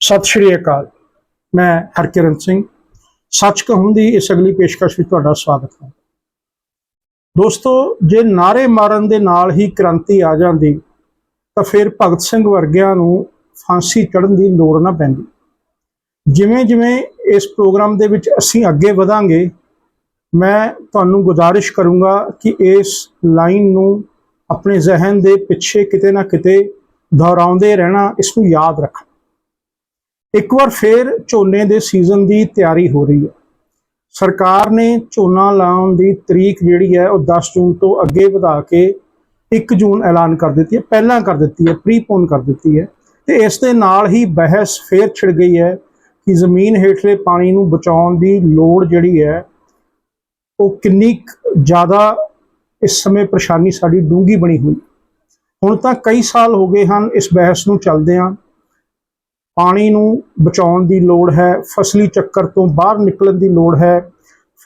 ਸਤਿ ਸ਼੍ਰੀ ਅਕਾਲ। ਮੈਂ ਹਰਕਿਰਨ ਸਿੰਘ। ਸੱਚ ਕਹੂੰ ਦੀ ਇਸ ਅਗਲੀ ਪੇਸ਼ਕਸ਼ ਵਿੱਚ ਤੁਹਾਡਾ ਸਵਾਗਤ ਹੈ। ਦੋਸਤੋ, ਜੇ ਨਾਰੇ ਮਾਰਨ ਦੇ ਨਾਲ ਹੀ ਕ੍ਰਾਂਤੀ ਆ ਜਾਂਦੀ, ਤਾਂ ਫਿਰ ਭਗਤ ਸਿੰਘ ਵਰਗਿਆਂ ਨੂੰ ਫਾਂਸੀ ਚੜਨ ਦੀ ਲੋੜ ਨਾ ਪੈਂਦੀ। ਜਿਵੇਂ ਜਿਵੇਂ ਇਸ ਪ੍ਰੋਗਰਾਮ ਦੇ ਵਿੱਚ ਅਸੀਂ ਅੱਗੇ ਵਧਾਂਗੇ, ਮੈਂ ਤੁਹਾਨੂੰ ਗੁਜ਼ਾਰਿਸ਼ ਕਰੂੰਗਾ ਕਿ ਇਸ ਲਾਈਨ ਨੂੰ ਆਪਣੇ ਜ਼ਿਹਨ ਦੇ ਪਿੱਛੇ ਕਿਤੇ ਨਾ ਕਿਤੇ ਦੁਹਰਾਉਂਦੇ ਰਹਿਣਾ, ਇਸ ਨੂੰ ਯਾਦ ਰੱਖਣਾ। ਇੱਕ ਵਾਰ ਫੇਰ ਝੋਨੇ ਦੇ ਸੀਜ਼ਨ ਦੀ ਤਿਆਰੀ ਹੋ ਰਹੀ ਹੈ। ਸਰਕਾਰ ਨੇ ਝੋਨਾ ਲਾਉਣ ਦੀ ਤਰੀਕ ਜਿਹੜੀ ਹੈ ਉਹ 10 ਜੂਨ ਤੋਂ ਅੱਗੇ ਵਧਾ ਕੇ 1 ਜੂਨ ਐਲਾਨ ਕਰ ਦਿੱਤੀ ਹੈ, ਪਹਿਲਾਂ ਕਰ ਦਿੱਤੀ ਹੈ ਪ੍ਰੀਪੋਨ ਕਰ ਦਿੱਤੀ ਹੈ ਤੇ ਇਸ ਦੇ ਨਾਲ ਹੀ ਬਹਿਸ ਫੇਰ ਛਿੜ ਗਈ ਹੈ ਕਿ ਜ਼ਮੀਨ ਹੇਠਲੇ ਪਾਣੀ ਨੂੰ ਬਚਾਉਣ ਦੀ ਲੋੜ ਜਿਹੜੀ ਹੈ ਉਹ ਕਿੰਨੀ ਕੁ ਜ਼ਿਆਦਾ ਇਸ ਸਮੇਂ ਪਰੇਸ਼ਾਨੀ ਸਾਡੀ ਡੂੰਗੀ ਬਣੀ ਹੋਈ ਹੁਣ ਤਾਂ ਕਈ ਸਾਲ ਹੋ ਗਏ ਹਨ ਇਸ ਬਹਿਸ ਨੂੰ ਚੱਲਦਿਆਂ ਪਾਣੀ ਨੂੰ ਬਚਾਉਣ ਦੀ ਲੋੜ ਹੈ, ਫਸਲੀ ਚੱਕਰ ਤੋਂ ਬਾਹਰ ਨਿਕਲਣ ਦੀ ਲੋੜ ਹੈ,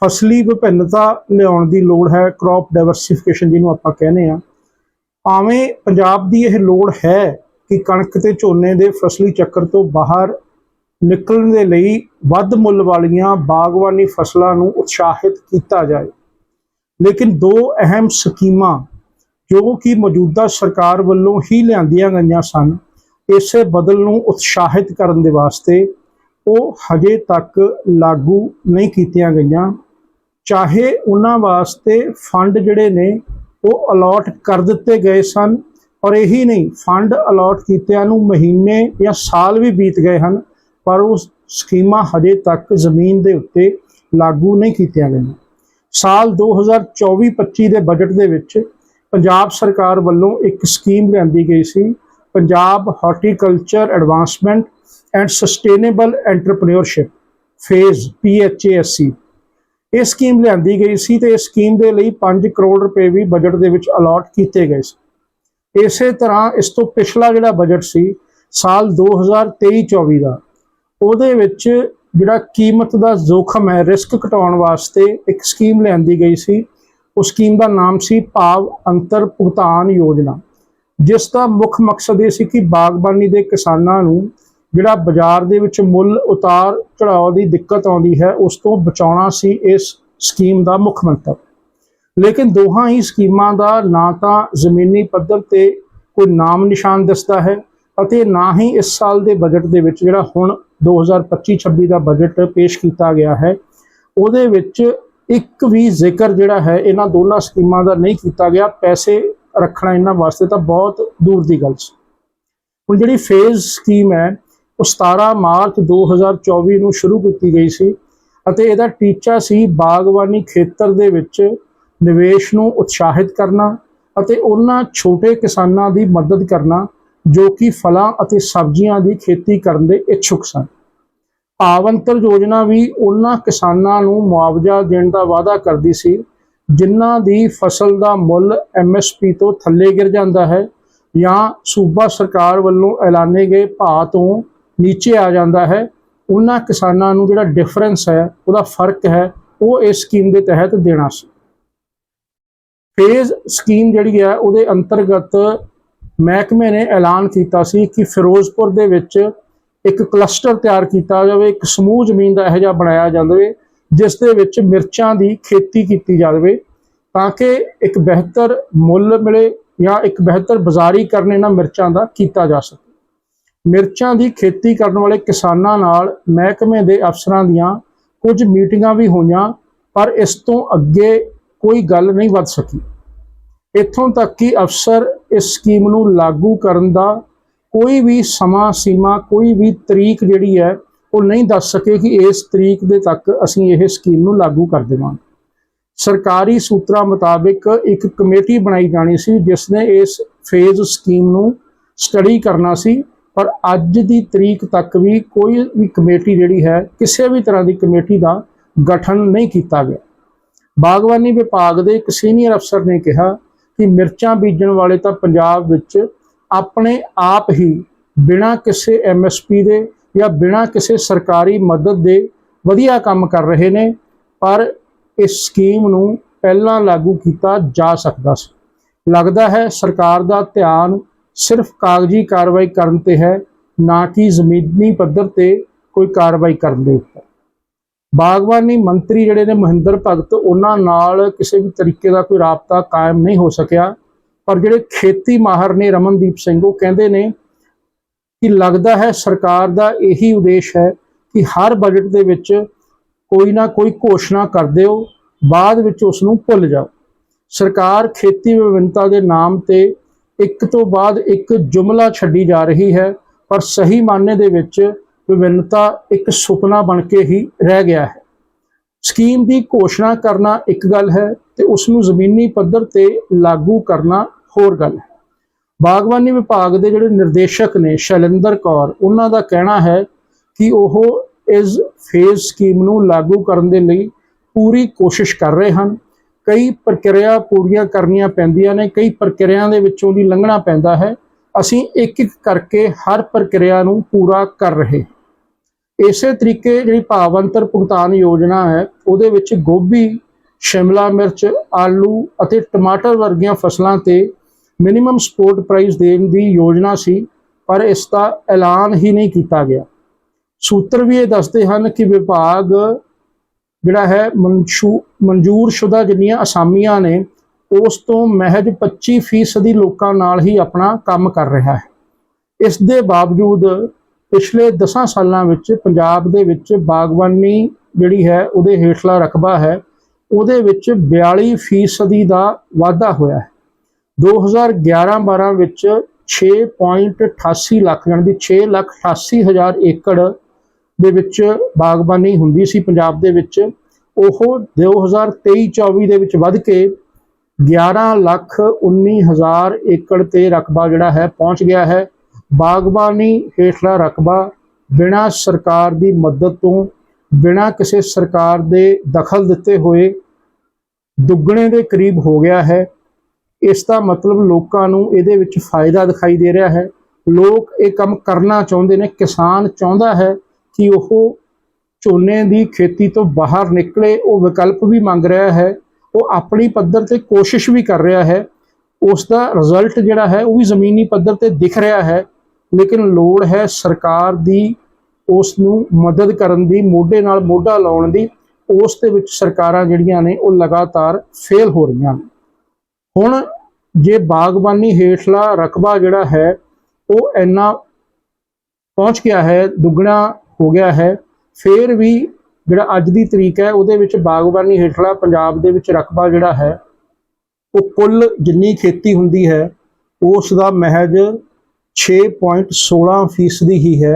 ਫਸਲੀ ਵਿਭਿੰਨਤਾ ਲਿਆਉਣ ਦੀ ਲੋੜ ਹੈ ਕ੍ਰੌਪ ਡਾਈਵਰਸਿਫਿਕੇਸ਼ਨ ਜਿਹਨੂੰ ਆਪਾਂ ਕਹਿੰਦੇ ਆ ਭਾਵੇਂ ਪੰਜਾਬ ਦੀ ਇਹ ਲੋੜ ਹੈ ਕਿ ਕਣਕ ਤੇ ਝੋਨੇ ਦੇ ਫਸਲੀ ਚੱਕਰ ਤੋਂ ਬਾਹਰ ਨਿਕਲਣ ਦੇ ਲਈ ਵੱਧ ਮੁੱਲ ਵਾਲੀਆਂ ਬਾਗਬਾਨੀ ਫਸਲਾਂ ਨੂੰ ਉਤਸ਼ਾਹਿਤ ਕੀਤਾ ਜਾਏ। ਲੇਕਿਨ ਦੋ ਅਹਿਮ ਸਕੀਮਾਂ ਜੋ ਕਿ ਮੌਜੂਦਾ ਸਰਕਾਰ ਵੱਲੋਂ ਹੀ ਲਿਆਂਦੀਆਂ ਗਈਆਂ ਸਨ ਇਸੇ ਬਦਲ ਨੂੰ ਉਤਸ਼ਾਹਿਤ ਕਰਨ ਦੇ ਵਾਸਤੇ ਉਹ ਹਜੇ ਤੱਕ ਲਾਗੂ ਨਹੀਂ ਕੀਤੀਆਂ ਗਈਆਂ। ਚਾਹੇ ਉਹਨਾਂ ਵਾਸਤੇ ਫੰਡ ਜਿਹੜੇ ਨੇ, ਉਹ ਅਲਾਟ ਕਰ ਦਿੱਤੇ ਗਏ ਸਨ ਔਰ ਇਹੀ ਨਹੀਂ, ਫੰਡ ਅਲਾਟ ਕੀਤਿਆਂ ਨੂੰ ਮਹੀਨੇ ਜਾਂ ਸਾਲ ਵੀ ਬੀਤ ਗਏ ਹਨ, ਪਰ ਉਹ ਸਕੀਮਾਂ ਹਜੇ ਤੱਕ ਜ਼ਮੀਨ ਦੇ ਉੱਤੇ ਲਾਗੂ ਨਹੀਂ ਕੀਤੀਆਂ ਗਈਆਂ। ਸਾਲ 2024-25 ਦੇ ਬਜਟ ਦੇ ਵਿੱਚ ਪੰਜਾਬ ਸਰਕਾਰ ਵੱਲੋਂ ਇੱਕ ਸਕੀਮ ਲਿਆਂਦੀ ਗਈ ਸੀ Punjab horticulture advancement and sustainable entrepreneurship phase PHASC ਇਹ ਸਕੀਮ ਲਿਆਂਦੀ ਗਈ ਸੀ ਤੇ ਇਸ ਸਕੀਮ ਦੇ ਲਈ 5 ਕਰੋੜ ਰੁਪਏ ਵੀ ਬਜਟ ਦੇ ਵਿੱਚ ਅਲਾਟ ਕੀਤੇ ਗਏ ਸੀ। ਇਸੇ ਤਰ੍ਹਾਂ ਇਸ ਤੋਂ ਪਿਛਲਾ ਜਿਹੜਾ ਬਜਟ ਸੀ, ਸਾਲ 2023-24 ਦਾ, ਉਹਦੇ ਵਿੱਚ ਜਿਹੜਾ ਕੀਮਤ ਦਾ ਜ਼ੋਖਮ ਹੈ ਰਿਸਕ ਘਟਾਉਣ ਵਾਸਤੇ ਇੱਕ ਸਕੀਮ ਲਿਆਂਦੀ ਗਈ ਸੀ। ਉਸ ਸਕੀਮ ਦਾ ਨਾਮ ਸੀ ਭਾਵ ਅੰਤਰ ਭੁਗਤਾਨ ਯੋਜਨਾ। ਜਿਸ ਦਾ ਮੁੱਖ ਮਕਸਦ ਇਹ ਸੀ ਕਿ ਬਾਗਬਾਨੀ ਦੇ ਕਿਸਾਨਾਂ ਨੂੰ ਜਿਹੜਾ ਬਾਜ਼ਾਰ ਦੇ ਵਿੱਚ ਮੁੱਲ ਉਤਾਰ ਚੜਾਅ ਦੀ ਦਿੱਕਤ ਆਉਂਦੀ ਹੈ, ਉਸ ਤੋਂ ਬਚਾਉਣਾ ਸੀ ਇਸ ਸਕੀਮ ਦਾ ਮੁੱਖ ਮੰਤਵ। ਲੇਕਿਨ ਦੋਹਾਂ ਹੀ ਸਕੀਮਾਂ ਦਾ ਨਾ ਤਾਂ ਜ਼ਮੀਨੀ ਪੱਧਰ ਤੇ ਕੋਈ ਨਾਮ ਨਿਸ਼ਾਨ ਦਿਸਦਾ ਹੈ ਅਤੇ ਨਾ ਹੀ ਇਸ ਸਾਲ ਦੇ ਬਜਟ ਦੇ ਵਿੱਚ ਜਿਹੜਾ ਹੁਣ 2025-26 ਦਾ ਬਜਟ ਪੇਸ਼ ਕੀਤਾ ਗਿਆ ਹੈ, ਉਹਦੇ ਵਿੱਚ ਇੱਕ ਵੀ ਜ਼ਿਕਰ ਜਿਹੜਾ ਹੈ, ਇਹਨਾਂ ਦੋਨਾਂ ਸਕੀਮਾਂ ਦਾ ਨਹੀਂ ਕੀਤਾ ਗਿਆ। ਪੈਸੇ ਰੱਖਣਾ ਇਹਨਾਂ ਵਾਸਤੇ ਤਾਂ ਬਹੁਤ ਦੂਰ ਦੀ ਗੱਲ ਸੀ। ਹੁਣ ਜਿਹੜੀ ਫੇਜ਼ ਸਕੀਮ ਹੈ, ਉਹ 17 ਮਾਰਚ 2024 ਨੂੰ ਸ਼ੁਰੂ ਕੀਤੀ ਗਈ ਸੀ ਅਤੇ ਇਹਦਾ ਟੀਚਾ ਸੀ ਬਾਗਬਾਨੀ ਖੇਤਰ ਦੇ ਵਿੱਚ ਨਿਵੇਸ਼ ਨੂੰ ਉਤਸ਼ਾਹਿਤ ਕਰਨਾ ਅਤੇ ਉਹਨਾਂ ਛੋਟੇ ਕਿਸਾਨਾਂ ਦੀ ਮਦਦ ਕਰਨਾ ਜੋ ਕਿ ਫਲਾਂ ਅਤੇ ਸਬਜ਼ੀਆਂ ਦੀ ਖੇਤੀ ਕਰਨ ਦੇ ਇੱਛੁਕ ਸਨ। ਭਾਵੰਤਰ ਯੋਜਨਾ ਵੀ ਉਹਨਾਂ ਕਿਸਾਨਾਂ ਨੂੰ ਮੁਆਵਜ਼ਾ ਦੇਣ ਦਾ ਵਾਅਦਾ ਕਰਦੀ ਸੀ ਜਿਨ੍ਹਾਂ ਦੀ ਫਸਲ ਦਾ ਮੁੱਲ ਐਮਐਸਪੀ ਤੋਂ ਥੱਲੇ ਗਿਰ ਜਾਂਦਾ ਹੈ ਜਾਂ ਸੂਬਾ ਸਰਕਾਰ ਵੱਲੋਂ ਐਲਾਨੇ ਗਏ ਭਾਅ ਤੋਂ ਨੀਚੇ ਆ ਜਾਂਦਾ ਹੈ, ਉਹਨਾਂ ਕਿਸਾਨਾਂ ਨੂੰ ਜਿਹੜਾ ਡਿਫਰੈਂਸ ਹੈ, ਉਹਦਾ ਫ਼ਰਕ ਹੈ, ਉਹ ਇਸ ਸਕੀਮ ਦੇ ਤਹਿਤ ਦੇਣਾ ਸੀ। ਫੇਜ਼ ਸਕੀਮ ਜਿਹੜੀ ਹੈ, ਉਹਦੇ ਅੰਤਰਗਤ ਮਹਿਕਮੇ ਨੇ ਐਲਾਨ ਕੀਤਾ ਸੀ ਕਿ ਫਿਰੋਜ਼ਪੁਰ ਦੇ ਵਿੱਚ ਇੱਕ ਕਲਸਟਰ ਤਿਆਰ ਕੀਤਾ ਜਾਵੇ, ਇੱਕ ਸਮੂਹ ਜ਼ਮੀਨ ਦਾ ਇਹੋ ਜਿਹਾ ਬਣਾਇਆ ਜਾਵੇ ਜਿਸ ਦੇ ਵਿੱਚ ਮਿਰਚਾਂ ਦੀ ਖੇਤੀ ਕੀਤੀ ਜਾਵੇ ਤਾਂ ਕਿ ਇੱਕ ਬਿਹਤਰ ਮੁੱਲ ਮਿਲੇ ਜਾਂ ਇੱਕ ਬਿਹਤਰ ਬਾਜ਼ਾਰੀਕਰਨ ਇਹਨਾਂ ਮਿਰਚਾਂ ਦਾ ਕੀਤਾ ਜਾ ਸਕੇ। ਮਿਰਚਾਂ ਦੀ ਖੇਤੀ ਕਰਨ ਵਾਲੇ ਕਿਸਾਨਾਂ ਨਾਲ ਮਹਿਕਮੇ ਦੇ ਅਫਸਰਾਂ ਦੀਆਂ ਕੁਝ ਮੀਟਿੰਗਾਂ ਵੀ ਹੋਈਆਂ, ਪਰ ਇਸ ਤੋਂ ਅੱਗੇ ਕੋਈ ਗੱਲ ਨਹੀਂ ਵੱਧ ਸਕੀ। ਇੱਥੋਂ ਤੱਕ ਕਿ ਅਫਸਰ ਇਸ ਸਕੀਮ ਨੂੰ ਲਾਗੂ ਕਰਨ ਦਾ ਕੋਈ ਵੀ ਸਮਾਂ, ਸੀਮਾ, ਕੋਈ ਵੀ ਤਰੀਕ ਜਿਹੜੀ ਹੈ ਉਹ ਨਹੀਂ ਦੱਸ ਸਕੇ ਕਿ ਇਸ ਤਰੀਕ ਦੇ ਤੱਕ ਅਸੀਂ ਇਹ ਸਕੀਮ ਨੂੰ ਲਾਗੂ ਕਰ ਦੇਵਾਂਗੇ। ਸਰਕਾਰੀ ਸੂਤਰਾਂ ਮੁਤਾਬਿਕ ਇੱਕ ਕਮੇਟੀ ਬਣਾਈ ਜਾਣੀ ਸੀ ਜਿਸ ਨੇ ਇਸ ਫੇਜ਼ ਸਕੀਮ ਨੂੰ ਸਟੱਡੀ ਕਰਨਾ ਸੀ, ਪਰ ਅੱਜ ਦੀ ਤਰੀਕ ਤੱਕ ਵੀ ਕੋਈ ਵੀ ਕਮੇਟੀ ਜਿਹੜੀ ਹੈ, ਕਿਸੇ ਵੀ ਤਰ੍ਹਾਂ ਦੀ ਕਮੇਟੀ ਦਾ ਗਠਨ ਨਹੀਂ ਕੀਤਾ ਗਿਆ। ਬਾਗਬਾਨੀ ਵਿਭਾਗ ਦੇ ਇੱਕ ਸੀਨੀਅਰ ਅਫਸਰ ਨੇ ਕਿਹਾ ਕਿ ਮਿਰਚਾਂ ਬੀਜਣ ਵਾਲੇ ਤਾਂ ਪੰਜਾਬ ਵਿੱਚ ਆਪਣੇ ਆਪ ਹੀ ਬਿਨਾਂ ਕਿਸੇ ਐਮਐਸਪੀ ਦੇ ਜਾਂ ਬਿਨਾਂ ਕਿਸੇ ਸਰਕਾਰੀ ਮਦਦ ਦੇ ਵਧੀਆ ਕੰਮ ਕਰ ਰਹੇ ਨੇ, ਪਰ ਇਸ ਸਕੀਮ ਨੂੰ ਪਹਿਲਾਂ ਲਾਗੂ ਕੀਤਾ ਜਾ ਸਕਦਾ ਸੀ। ਲੱਗਦਾ ਹੈ ਸਰਕਾਰ ਦਾ ਧਿਆਨ ਸਿਰਫ ਕਾਗਜ਼ੀ ਕਾਰਵਾਈ ਕਰਨ ਤੇ ਹੈ, ਨਾ ਕਿ ਜ਼ਮੀਨੀ ਪੱਧਰ ਤੇ ਕੋਈ ਕਾਰਵਾਈ ਕਰਨ ਦੇ ਉੱਪਰ। ਬਾਗਬਾਨੀ ਮੰਤਰੀ ਜਿਹੜੇ ਨੇ ਮਹਿੰਦਰ ਭਗਤ, ਉਹਨਾਂ ਨਾਲ ਕਿਸੇ ਵੀ ਤਰੀਕੇ ਦਾ ਕੋਈ ਰਾਬਤਾ ਕਾਇਮ ਨਹੀਂ ਹੋ ਸਕਿਆ, ਪਰ ਜਿਹੜੇ ਖੇਤੀ ਮਾਹਰ ਨੇ ਰਮਨਦੀਪ ਸਿੰਘ, ਉਹ ਕਹਿੰਦੇ ਨੇ ਕਿ ਲੱਗਦਾ ਹੈ ਸਰਕਾਰ ਦਾ ਇਹੀ ਉਦੇਸ਼ ਹੈ ਕਿ ਹਰ ਬਜਟ ਦੇ ਵਿੱਚ ਕੋਈ ਨਾ ਕੋਈ ਘੋਸ਼ਣਾ ਕਰ ਦਿਓ, ਬਾਅਦ ਵਿੱਚ ਉਸ ਨੂੰ ਭੁੱਲ ਜਾਓ। ਸਰਕਾਰ ਖੇਤੀ ਵਿਭਿੰਨਤਾ ਦੇ ਨਾਮ ਤੇ ਇੱਕ ਤੋਂ ਬਾਅਦ ਇੱਕ ਜੁਮਲਾ ਛੱਡੀ ਜਾ ਰਹੀ ਹੈ, ਪਰ ਸਹੀ ਮਾਨੇ ਦੇ ਵਿੱਚ ਵਿਭਿੰਨਤਾ ਇੱਕ ਸੁਪਨਾ ਬਣ ਕੇ ਹੀ ਰਹਿ ਗਿਆ ਹੈ। ਸਕੀਮ ਦੀ ਘੋਸ਼ਣਾ ਕਰਨਾ ਇੱਕ ਗੱਲ ਹੈ ਤੇ ਉਸ ਨੂੰ ਜ਼ਮੀਨੀ ਪੱਧਰ ਤੇ ਲਾਗੂ ਕਰਨਾ ਹੋਰ ਗੱਲ ਹੈ। ਬਾਗਬਾਨੀ ਵਿਭਾਗ ਦੇ ਜਿਹੜੇ ਨਿਰਦੇਸ਼ਕ ਨੇ, ਸ਼ੈਲਿੰਦਰ ਕੌਰ, ਉਹਨਾਂ ਦਾ ਕਹਿਣਾ ਹੈ ਕਿ ਉਹ ਇਸ ਫੇਜ਼ ਸਕੀਮ ਨੂੰ ਲਾਗੂ ਕਰਨ ਦੇ ਲਈ ਪੂਰੀ ਕੋਸ਼ਿਸ਼ ਕਰ ਰਹੇ ਹਨ। ਕਈ ਪ੍ਰਕਿਰਿਆ ਪੂਰੀਆਂ ਕਰਨੀਆਂ ਪੈਂਦੀਆਂ ਨੇ, ਕਈ ਪ੍ਰਕਿਰਿਆ ਦੇ ਵਿੱਚੋਂ ਦੀ ਲੰਘਣਾ ਪੈਂਦਾ ਹੈ। ਅਸੀਂ ਇੱਕ ਇੱਕ ਕਰਕੇ ਹਰ ਪ੍ਰਕਿਰਿਆ ਨੂੰ ਪੂਰਾ ਕਰ ਰਹੇ ਇਸੇ ਤਰੀਕੇ ਜਿਹੜੀ ਭਾਵ ਅੰਤਰ ਭੁਗਤਾਨ ਯੋਜਨਾ ਹੈ, ਉਹਦੇ ਵਿੱਚ ਗੋਭੀ, ਸ਼ਿਮਲਾ ਮਿਰਚ, ਆਲੂ ਅਤੇ ਟਮਾਟਰ ਵਰਗੀਆਂ ਫਸਲਾਂ ਤੇ ਮਿਨੀਮਮ ਸਪੋਰਟ ਪ੍ਰਾਈਸ ਦੇਣ ਦੀ ਯੋਜਨਾ ਸੀ, ਪਰ ਇਸ ਦਾ ਐਲਾਨ ਹੀ ਨਹੀਂ ਕੀਤਾ ਗਿਆ। ਸੂਤਰ ਵੀ ਇਹ ਦੱਸਦੇ ਹਨ ਕਿ ਵਿਭਾਗ ਜਿਹੜਾ ਹੈ, ਮਨਸ਼ੂ, ਮਨਜ਼ੂਰਸ਼ੁਦਾ ਜਿੰਨੀਆਂ ਅਸਾਮੀਆਂ ਨੇ, ਉਸ ਤੋਂ ਮਹਿਜ 25% ਲੋਕਾਂ ਨਾਲ ਹੀ ਆਪਣਾ ਕੰਮ ਕਰ ਰਿਹਾ ਹੈ। ਇਸ ਦੇ ਬਾਵਜੂਦ ਪਿਛਲੇ 10 ਸਾਲਾਂ ਵਿੱਚ ਪੰਜਾਬ ਦੇ ਵਿੱਚ ਬਾਗਬਾਨੀ ਜਿਹੜੀ ਹੈ, ਉਹਦੇ ਹੇਠਲਾ ਰਕਬਾ ਹੈ, ਉਹਦੇ ਵਿੱਚ 42% ਦਾ ਵਾਧਾ ਹੋਇਆ ਹੈ। 2011-12 ਵਿੱਚ 6.88 ਲੱਖ ਜਾਣੀ ਦੀ 6 ਲੱਖ 88 ਹਜ਼ਾਰ ਏਕੜ ਦੇ ਵਿੱਚ ਬਾਗਬਾਨੀ ਹੁੰਦੀ ਸੀ ਪੰਜਾਬ ਦੇ ਵਿੱਚ। ਉਹ 2023-24 ਦੇ ਵਿੱਚ ਵੱਧ ਕੇ 11 ਲੱਖ 19 ਹਜ਼ਾਰ ਏਕੜ ਤੇ ਰਕਬਾ ਜਿਹੜਾ ਹੈ ਪਹੁੰਚ ਗਿਆ ਹੈ। ਬਾਗਬਾਨੀ ਹੇਠਲਾ ਰਕਬਾ ਬਿਨਾਂ ਸਰਕਾਰ ਦੀ ਮਦਦ ਤੋਂ, ਬਿਨਾਂ ਕਿਸੇ ਸਰਕਾਰ ਦੇ ਦਖਲ ਦਿੱਤੇ ਹੋਏ ਦੁੱਗਣੇ ਦੇ ਕਰੀਬ ਹੋ ਗਿਆ ਹੈ। ਇਸ ਦਾ ਮਤਲਬ ਲੋਕਾਂ ਨੂੰ ਇਹਦੇ ਵਿੱਚ ਫਾਇਦਾ ਦਿਖਾਈ ਦੇ ਰਿਹਾ ਹੈ। ਲੋਕ ਇਹ ਕੰਮ ਕਰਨਾ ਚਾਹੁੰਦੇ ਨੇ, ਕਿਸਾਨ ਚਾਹੁੰਦਾ ਹੈ ਕਿ ਉਹ ਝੋਨੇ ਦੀ ਖੇਤੀ ਤੋਂ ਬਾਹਰ ਨਿਕਲੇ, ਉਹ ਵਿਕਲਪ ਵੀ ਮੰਗ ਰਿਹਾ ਹੈ, ਉਹ ਆਪਣੀ ਪੱਧਰ ਤੇ ਕੋਸ਼ਿਸ਼ ਵੀ ਕਰ ਰਿਹਾ ਹੈ। ਉਸ ਦਾ ਰਿਜ਼ਲਟ ਜਿਹੜਾ ਹੈ, ਉਹ ਵੀ ਜ਼ਮੀਨੀ ਪੱਧਰ ਤੇ ਦਿਖ ਰਿਹਾ ਹੈ, ਲੇਕਿਨ ਲੋੜ ਹੈ ਸਰਕਾਰ ਦੀ ਉਸ ਨੂੰ ਮਦਦ ਕਰਨ ਦੀ, ਮੋਢੇ ਨਾਲ ਮੋਢਾ ਲਾਉਣ ਦੀ। ਉਸ ਦੇ ਵਿੱਚ ਸਰਕਾਰਾਂ ਜਿਹੜੀਆਂ ਨੇ, ਉਹ ਲਗਾਤਾਰ ਫੇਲ ਹੋ ਰਹੀਆਂ ਨੇ। ਹੁਣ ਜੇ ਬਾਗਬਾਨੀ ਹੇਠਲਾ ਰਕਬਾ ਜਿਹੜਾ ਹੈ, ਉਹ ਇੰਨਾ ਪਹੁੰਚ ਗਿਆ ਹੈ, ਦੁੱਗਣਾ ਹੋ ਗਿਆ ਹੈ, ਫਿਰ ਵੀ ਜਿਹੜਾ ਅੱਜ ਦੀ ਤਰੀਕ ਹੈ, ਉਹਦੇ ਵਿੱਚ ਬਾਗਬਾਨੀ ਹੇਠਲਾ ਪੰਜਾਬ ਦੇ ਵਿੱਚ ਰਕਬਾ ਜਿਹੜਾ ਹੈ, ਉਹ ਕੁੱਲ ਜਿੰਨੀ ਖੇਤੀ ਹੁੰਦੀ ਹੈ ਉਸ ਦਾ ਮਹਿਜ 6.16 ਫੀਸਦੀ ਹੀ ਹੈ।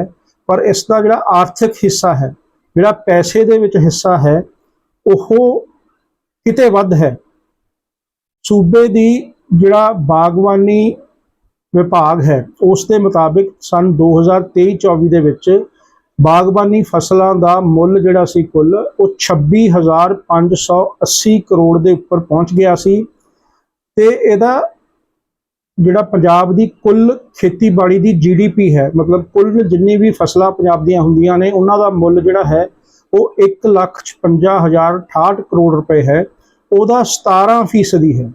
ਪਰ ਇਸ ਦਾ ਜਿਹੜਾ ਆਰਥਿਕ ਹਿੱਸਾ ਹੈ, ਜਿਹੜਾ ਪੈਸੇ ਦੇ ਵਿੱਚ ਹਿੱਸਾ ਹੈ, ਉਹ ਕਿਤੇ ਵੱਧ ਹੈ। ਸੂਬੇ ਦੀ ਜਿਹੜਾ ਬਾਗਬਾਨੀ ਵਿਭਾਗ ਹੈ, ਉਸ ਦੇ ਮੁਤਾਬਿਕ ਸਨ 2023-24 ਦੇ ਵਿੱਚ ਬਾਗਬਾਨੀ ਫਸਲਾਂ ਦਾ ਮੁੱਲ ਜਿਹੜਾ ਸੀ ਕੁੱਲ, ਉਹ 26580 ਕਰੋੜ ਦੇ ਉੱਪਰ ਪਹੁੰਚ ਗਿਆ ਸੀ। ਤੇ ਇਹਦਾ ਜਿਹੜਾ ਪੰਜਾਬ ਦੀ ਕੁੱਲ ਖੇਤੀਬਾੜੀ ਦੀ ਜੀਡੀਪੀ ਹੈ, ਮਤਲਬ ਕੁੱਲ ਜਿੰਨੀ ਵੀ ਫਸਲਾਂ ਪੰਜਾਬ ਦੀਆਂ ਹੁੰਦੀਆਂ ਨੇ, ਉਹਨਾਂ ਦਾ ਮੁੱਲ ਜਿਹੜਾ ਹੈ, ਉਹ 155068 ਕਰੋੜ ਰੁਪਏ ਹੈ। ਉਹਦਾ 17% ਹੈ।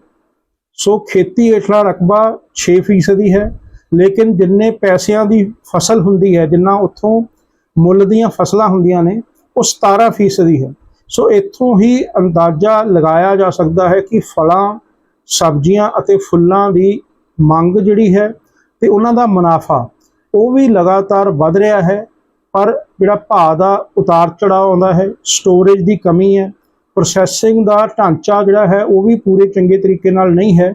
ਸੋ ਖੇਤੀ ਹੇਠਲਾ ਰਕਬਾ 6% ਹੈ। ਲੇਕਿਨ ਜਿੰਨੇ ਪੈਸਿਆਂ ਦੀ ਫਸਲ ਹੁੰਦੀ ਹੈ, ਜਿੰਨਾ ਉੱਥੋਂ ਮੁੱਲ ਦੀਆਂ ਫਸਲਾਂ ਹੁੰਦੀਆਂ ਨੇ, ਉਹ 17% ਹੈ। ਸੋ ਇੱਥੋਂ ਹੀ ਅੰਦਾਜ਼ਾ ਲਗਾਇਆ ਜਾ ਸਕਦਾ ਹੈ ਕਿ ਫਲਾਂ, ਸਬਜ਼ੀਆਂ ਅਤੇ ਫੁੱਲਾਂ ਦੀ ਮੰਗ ਜਿਹੜੀ ਹੈ ਤੇ ਉਹਨਾਂ ਦਾ ਮੁਨਾਫਾ, ਉਹ ਵੀ ਲਗਾਤਾਰ ਵਧ ਰਿਹਾ ਹੈ। ਪਰ ਜਿਹੜਾ ਭਾਅ ਦਾ ਉਤਾਰ ਚੜਾਅ ਆਉਂਦਾ ਹੈ, ਸਟੋਰੇਜ ਦੀ ਕਮੀ ਹੈ ਪ੍ਰੋਸੈਸਿੰਗ ਦਾ ਢਾਂਚਾ ਜਿਹੜਾ ਹੈ, ਉਹ ਵੀ ਪੂਰੇ ਚੰਗੇ ਤਰੀਕੇ ਨਾਲ ਨਹੀਂ ਹੈ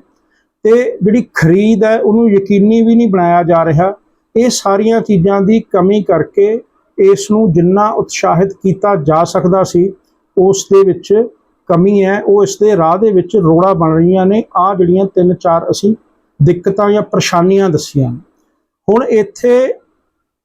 ਤੇ ਜਿਹੜੀ ਖਰੀਦ ਹੈ, ਉਹਨੂੰ ਯਕੀਨੀ ਵੀ ਨਹੀਂ ਬਣਾਇਆ ਜਾ ਰਿਹਾ। ਇਹ ਸਾਰੀਆਂ ਚੀਜ਼ਾਂ ਦੀ ਕਮੀ ਕਰਕੇ ਇਸ ਨੂੰ ਜਿੰਨਾ ਉਤਸ਼ਾਹਿਤ ਕੀਤਾ ਜਾ ਸਕਦਾ ਸੀ, ਉਸ ਦੇ ਵਿੱਚ ਕਮੀ ਹੈ। ਉਹ ਇਸ ਦੇ ਰਾਹ ਦੇ ਵਿੱਚ ਰੋੜਾ ਬਣ ਰਹੀਆਂ ਨੇ। ਆ ਜਿਹੜੀਆਂ ਤਿੰਨ ਚਾਰ ਅਸੀਂ ਦਿੱਕਤਾਂ ਜਾਂ ਪਰੇਸ਼ਾਨੀਆਂ ਦੱਸੀਆਂ ਹੁਣ ਇੱਥੇ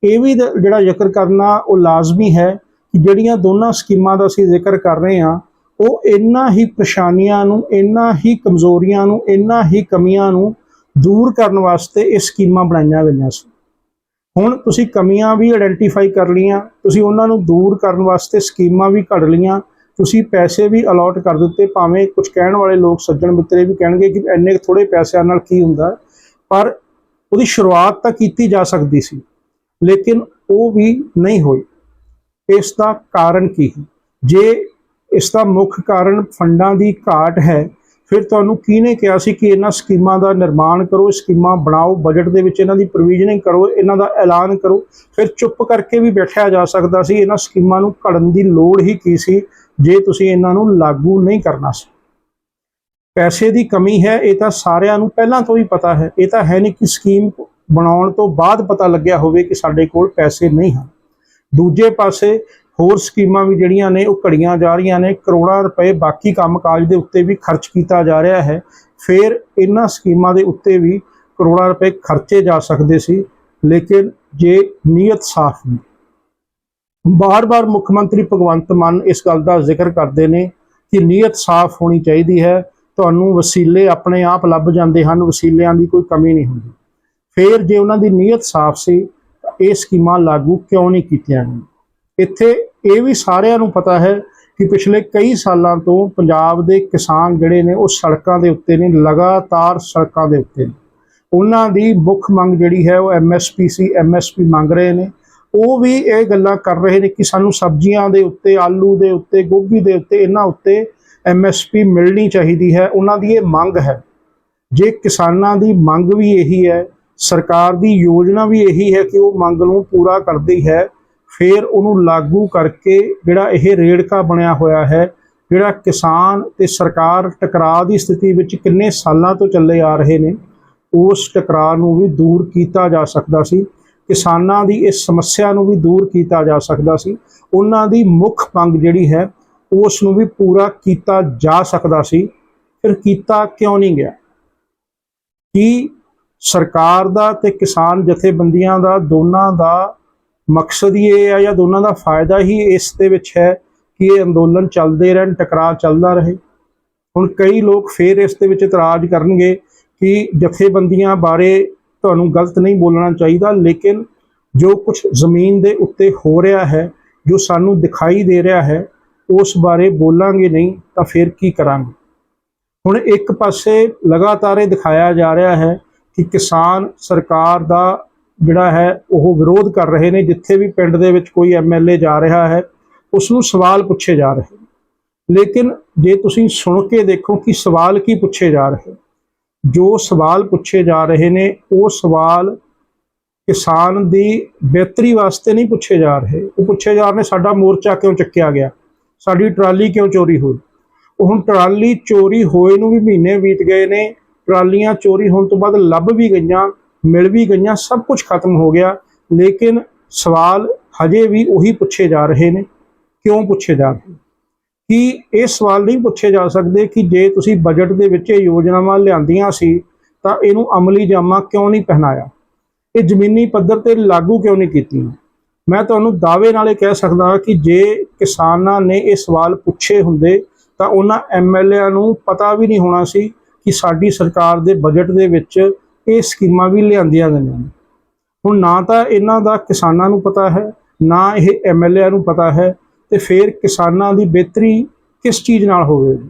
ਇਹ ਵੀ ਜਿਹੜਾ ਜ਼ਿਕਰ ਕਰਨਾ ਉਹ ਲਾਜ਼ਮੀ ਹੈ ਕਿ ਜਿਹੜੀਆਂ ਦੋਨਾਂ ਸਕੀਮਾਂ ਦਾ ਅਸੀਂ ਜ਼ਿਕਰ ਕਰ ਰਹੇ ਹਾਂ ਉਹ ਇੰਨਾ ਹੀ ਪਰੇਸ਼ਾਨੀਆਂ ਨੂੰ, ਇੰਨਾ ਹੀ ਕਮਜ਼ੋਰੀਆਂ ਨੂੰ, ਇੰਨਾ ਹੀ ਕਮੀਆਂ ਨੂੰ ਦੂਰ ਕਰਨ ਵਾਸਤੇ ਇਹ ਸਕੀਮਾਂ ਬਣਾਈਆਂ ਗਈਆਂ ਸੀ। ਹੁਣ ਤੁਸੀਂ ਕਮੀਆਂ ਵੀ ਆਇਡੈਂਟੀਫਾਈ ਕਰ ਲਈਆਂ, ਤੁਸੀਂ ਉਹਨਾਂ ਨੂੰ ਦੂਰ ਕਰਨ ਵਾਸਤੇ ਸਕੀਮਾਂ ਵੀ ਘੜ ਲਈਆਂ, ਤੁਸੀਂ ਪੈਸੇ ਵੀ ਅਲਾਟ ਕਰ ਦਿੱਤੇ, ਭਾਵੇਂ ਕੁਝ ਕਹਿਣ ਵਾਲੇ ਲੋਕ ਸੱਜਣ ਮਿੱਤਰੇ ਵੀ ਕਹਿਣਗੇ ਕਿ ਇੰਨੇ ਥੋੜੇ ਪੈਸਿਆਂ ਨਾਲ ਕੀ ਹੁੰਦਾ, ਪਰ ਉਹਦੀ ਸ਼ੁਰੂਆਤ ਤਾਂ ਕੀਤੀ ਜਾ ਸਕਦੀ ਸੀ, ਲੇਕਿਨ ਉਹ ਵੀ ਨਹੀਂ ਹੋਈ। ਇਸ ਦਾ ਕਾਰਨ ਕੀ ਹੈ? ਜੇ ਇਸ ਦਾ ਮੁੱਖ ਕਾਰਨ ਫੰਡਾਂ ਦੀ ਘਾਟ ਹੈ। ਫਿਰ ਤੁਹਾਨੂੰ ਕਿਹਨੇ ਕਿਹਾ ਸੀ ਕਿ ਇਹਨਾਂ ਸਕੀਮਾਂ ਦਾ ਨਿਰਮਾਣ ਕਰੋ, ਸਕੀਮਾਂ ਬਣਾਓ, ਬਜਟ ਦੇ ਵਿੱਚ ਇਹਨਾਂ ਦੀ ਪ੍ਰੋਵੀਜ਼ਨਿੰਗ ਕਰੋ, ਇਹਨਾਂ ਦਾ ਐਲਾਨ ਕਰੋ। ਫਿਰ ਚੁੱਪ ਕਰਕੇ ਵੀ ਬੈਠਿਆ ਜਾ ਸਕਦਾ ਸੀ। ਇਹਨਾਂ ਸਕੀਮਾਂ ਨੂੰ ਘੜਨ ਦੀ ਲੋੜ ਹੀ ਕੀ ਸੀ? ਜੇ ਤੁਸੀਂ ਇਹਨਾਂ ਨੂੰ ਲਾਗੂ ਨਹੀਂ ਕਰਨਾ ਸੀ। ਪੈਸੇ ਦੀ ਕਮੀ ਹੈ, ਇਹ ਤਾਂ ਸਾਰਿਆਂ ਨੂੰ ਪਹਿਲਾਂ ਤੋਂ ਹੀ ਪਤਾ ਹੈ। ਇਹ ਤਾਂ ਹੈ ਨਹੀਂ ਕਿ ਸਕੀਮ ਬਣਾਉਣ ਤੋਂ ਬਾਅਦ ਪਤਾ ਲੱਗਿਆ ਹੋਵੇ ਕਿ ਸਾਡੇ ਕੋਲ ਪੈਸੇ ਨਹੀਂ ਹਨ। ਦੂਜੇ ਪਾਸੇ ਹੋਰ ਸਕੀਮਾਂ ਵੀ ਜਿਹੜੀਆਂ ਨੇ ਉਹ ਘੜੀਆਂ ਜਾ ਰਹੀਆਂ ਨੇ, ਕਰੋੜਾਂ ਰੁਪਏ ਬਾਕੀ ਕੰਮਕਾਜ ਦੇ ਉੱਤੇ ਵੀ ਖਰਚ ਕੀਤਾ ਜਾ ਰਿਹਾ ਹੈ। ਫਿਰ ਇਹਨਾਂ ਸਕੀਮਾਂ ਦੇ ਉੱਤੇ ਵੀ ਕਰੋੜਾਂ ਰੁਪਏ ਖਰਚੇ ਜਾ ਸਕਦੇ ਸੀ, ਲੇਕਿਨ ਜੇ ਨੀਅਤ ਸਾਫ਼ ਨਹੀਂ ਬਾਰ-ਬਾਰ ਮੁੱਖ ਮੰਤਰੀ ਭਗਵੰਤ ਮਾਨ ਇਸ ਗੱਲ ਦਾ ਜ਼ਿਕਰ ਕਰਦੇ ਨੇ ਕਿ ਨੀਅਤ ਸਾਫ਼ ਹੋਣੀ ਚਾਹੀਦੀ ਹੈ। ਤੁਹਾਨੂੰ ਵਸੀਲੇ ਆਪਣੇ ਆਪ ਲੱਭ ਜਾਂਦੇ ਹਨ, ਵਸੀਲਿਆਂ ਦੀ ਕੋਈ ਕਮੀ ਨਹੀਂ ਹੁੰਦੀ। ਫਿਰ ਜੇ ਉਹਨਾਂ ਦੀ ਨੀਅਤ ਸਾਫ਼ ਸੀ, ਤਾਂ ਇਹ ਸਕੀਮਾਂ ਲਾਗੂ ਕਿਉਂ ਨਹੀਂ ਕੀਤੀਆਂ ਗਈਆਂ? ਇੱਥੇ ਇਹ ਵੀ ਸਾਰਿਆਂ ਨੂੰ ਪਤਾ ਹੈ ਕਿ ਪਿਛਲੇ ਕਈ ਸਾਲਾਂ ਤੋਂ ਪੰਜਾਬ ਦੇ ਕਿਸਾਨ ਜਿਹੜੇ ਨੇ ਉਹ ਸੜਕਾਂ ਦੇ ਉੱਤੇ ਨੇ, ਲਗਾਤਾਰ ਸੜਕਾਂ ਦੇ ਉੱਤੇ ਨੇ। ਉਹਨਾਂ ਦੀ ਮੁੱਖ ਮੰਗ ਜਿਹੜੀ ਹੈ ਉਹ ਐਮਐਸਪੀ ਸੀ ਐਮਐਸਪੀ ਮੰਗ ਰਹੇ ਨੇ। ਉਹ ਵੀ ਇਹ ਗੱਲਾਂ ਕਰ ਰਹੇ ਨੇ ਕਿ ਸਾਨੂੰ ਸਬਜ਼ੀਆਂ ਦੇ ਉੱਤੇ, ਆਲੂ ਦੇ ਉੱਤੇ, ਗੋਭੀ ਦੇ ਉੱਤੇ, ਇਹਨਾਂ ਉੱਤੇ ਐਮਐਸਪੀ ਮਿਲਣੀ ਚਾਹੀਦੀ ਹੈ। ਉਹਨਾਂ ਦੀ ਇਹ ਮੰਗ ਹੈ। ਜੇ ਕਿਸਾਨਾਂ ਦੀ ਮੰਗ ਵੀ ਇਹੀ ਹੈ, ਸਰਕਾਰ ਦੀ ਯੋਜਨਾ ਵੀ ਇਹੀ ਹੈ ਕਿ ਉਹ ਮੰਗ ਨੂੰ ਪੂਰਾ ਕਰਦੀ ਹੈ ਫਿਰ ਉਹਨੂੰ ਲਾਗੂ ਕਰਕੇ ਜਿਹੜਾ ਇਹ ਰੇੜਕਾ ਬਣਿਆ ਹੋਇਆ ਹੈ, ਜਿਹੜਾ ਕਿਸਾਨ ਤੇ ਸਰਕਾਰ ਟਕਰਾਅ ਦੀ ਸਥਿਤੀ ਵਿੱਚ ਕਿੰਨੇ ਸਾਲਾਂ ਤੋਂ ਚੱਲੇ ਆ ਰਹੇ ਨੇ, ਉਸ ਟਕਰਾਅ ਨੂੰ ਵੀ ਦੂਰ ਕੀਤਾ ਜਾ ਸਕਦਾ ਸੀ, ਕਿਸਾਨਾਂ ਦੀ ਇਸ ਸਮੱਸਿਆ ਨੂੰ ਵੀ ਦੂਰ ਕੀਤਾ ਜਾ ਸਕਦਾ ਸੀ, ਉਹਨਾਂ ਦੀ ਮੁੱਖ ਮੰਗ ਜਿਹੜੀ ਹੈ, ਉਸ ਨੂੰ ਵੀ ਪੂਰਾ ਕੀਤਾ ਜਾ ਸਕਦਾ ਸੀ, ਫਿਰ ਕੀਤਾ ਕਿਉਂ ਨਹੀਂ ਗਿਆ? ਕੀ ਸਰਕਾਰ ਦਾ ਤੇ ਕਿਸਾਨ ਜਥੇਬੰਦੀਆਂ ਦਾ ਦੋਨਾਂ ਦਾ ਮਕਸਦ ਹੀ ਇਹ ਹੈ ਜਾਂ ਦੋਨਾਂ ਦਾ ਫਾਇਦਾ ਹੀ ਇਸ ਦੇ ਵਿੱਚ ਹੈ ਕਿ ਇਹ ਅੰਦੋਲਨ ਚੱਲਦੇ ਰਹਿਣ, ਟਕਰਾਅ ਚੱਲਦਾ ਰਹੇ। ਹੁਣ ਕਈ ਲੋਕ ਫੇਰ ਇਸ ਦੇ ਵਿੱਚ ਇਤਰਾਜ਼ ਕਰਨਗੇ ਕਿ ਜਥੇਬੰਦੀਆਂ ਬਾਰੇ ਤੁਹਾਨੂੰ ਗਲਤ ਨਹੀਂ ਬੋਲਣਾ ਚਾਹੀਦਾ, ਲੇਕਿਨ ਜੋ ਕੁਝ ਜ਼ਮੀਨ ਦੇ ਉੱਤੇ ਹੋ ਰਿਹਾ ਹੈ, ਜੋ ਸਾਨੂੰ ਦਿਖਾਈ ਦੇ ਰਿਹਾ ਹੈ, ਉਸ ਬਾਰੇ ਬੋਲਾਂਗੇ ਨਹੀਂ ਤਾਂ ਫਿਰ ਕੀ ਕਰਾਂਗੇ? ਹੁਣ ਇੱਕ ਪਾਸੇ ਲਗਾਤਾਰ ਇਹ ਦਿਖਾਇਆ ਜਾ ਰਿਹਾ ਹੈ ਕਿ ਕਿਸਾਨ ਸਰਕਾਰ ਦਾ ਜਿਹੜਾ ਹੈ, ਉਹ ਵਿਰੋਧ ਕਰ ਰਹੇ ਨੇ। ਜਿੱਥੇ ਵੀ ਪਿੰਡ ਦੇ ਵਿੱਚ ਕੋਈ ਐਮਐਲਏ ਜਾ ਰਿਹਾ ਹੈ, ਉਸ ਨੂੰ ਸਵਾਲ ਪੁੱਛੇ ਜਾ ਰਹੇ ਲੇਕਿਨ ਜੇ ਤੁਸੀਂ ਸੁਣ ਕੇ ਦੇਖੋ ਕਿ ਸਵਾਲ ਕੀ ਪੁੱਛੇ ਜਾ ਰਹੇ ਜੋ ਸਵਾਲ ਪੁੱਛੇ ਜਾ ਰਹੇ ਨੇ, ਉਹ ਸਵਾਲ ਕਿਸਾਨ ਦੀ ਬਿਹਤਰੀ ਵਾਸਤੇ ਨਹੀਂ ਪੁੱਛੇ ਜਾ ਰਹੇ। ਉਹ ਪੁੱਛੇ ਜਾ ਰਹੇ ਨੇ, ਸਾਡਾ ਮੋਰਚਾ ਕਿਉਂ ਚੱਕਿਆ ਗਿਆ? ਸਾਡੀ ਟਰਾਲੀ ਕਿਉਂ ਚੋਰੀ ਹੋਈ? ਉਹ ਹੁਣ ਟਰਾਲੀ ਚੋਰੀ ਹੋਏ ਨੂੰ ਵੀ ਮਹੀਨੇ ਬੀਤ ਗਏ ਨੇ। ਟਰਾਲੀਆਂ ਚੋਰੀ ਹੋਣ ਤੋਂ ਬਾਅਦ ਲੱਭ ਵੀ ਗਈਆਂ। ਮਿਲ ਵੀ ਗਈਆਂ, ਸਭ ਕੁਝ ਖਤਮ ਹੋ ਗਿਆ। ਲੇਕਿਨ ਸਵਾਲ ਹਜੇ ਵੀ ਉਹੀ ਪੁੱਛੇ ਜਾ ਰਹੇ ਨੇ, ਕਿਉਂ ਪੁੱਛੇ ਜਾ ਰਹੇ ਕਿ ਇਹ ਸਵਾਲ ਨਹੀਂ ਪੁੱਛੇ ਜਾ ਸਕਦੇ ਕਿ ਜੇ ਤੁਸੀਂ ਬਜਟ ਦੇ ਵਿੱਚ ਇਹ ਯੋਜਨਾਵਾਂ ਲਿਆਂਦੀਆਂ ਸੀ, ਤਾਂ ਇਹਨੂੰ ਅਮਲੀ ਜਾਮਾ ਕਿਉਂ ਨਹੀਂ ਪਹਿਨਾਇਆ? ਇਹ ਜ਼ਮੀਨੀ ਪੱਧਰ ਤੇ ਲਾਗੂ ਕਿਉਂ ਨਹੀਂ ਕੀਤੀਆਂ? ਮੈਂ ਤੁਹਾਨੂੰ ਦਾਅਵੇ ਨਾਲ ਇਹ ਕਹਿ ਸਕਦਾ ਕਿ ਜੇ ਕਿਸਾਨਾਂ ਨੇ ਇਹ ਸਵਾਲ ਪੁੱਛੇ ਹੁੰਦੇ, ਤਾਂ ਉਹਨਾਂ ਐਮਐਲਏਆਂ ਨੂੰ ਪਤਾ ਵੀ ਨਹੀਂ ਹੋਣਾ ਸੀ ਕਿ ਸਾਡੀ ਸਰਕਾਰ ਦੇ ਬਜਟ ਦੇ ਵਿੱਚ ਇਹ ਸਕੀਮਾਂ ਵੀ ਲਿਆਂਦੀਆਂ ਗਈਆਂ ਨੇ। ਹੁਣ ਨਾ ਤਾਂ ਇਹਨਾਂ ਦਾ ਕਿਸਾਨਾਂ ਨੂੰ ਪਤਾ ਹੈ, ਨਾ ਇਹ ਐਮਐਲਏਆਂ ਨੂੰ ਪਤਾ ਹੈ ਤੇ ਫਿਰ ਕਿਸਾਨਾਂ ਦੀ ਬਿਹਤਰੀ ਕਿਸ ਚੀਜ਼ ਨਾਲ ਹੋਵੇਗੀ?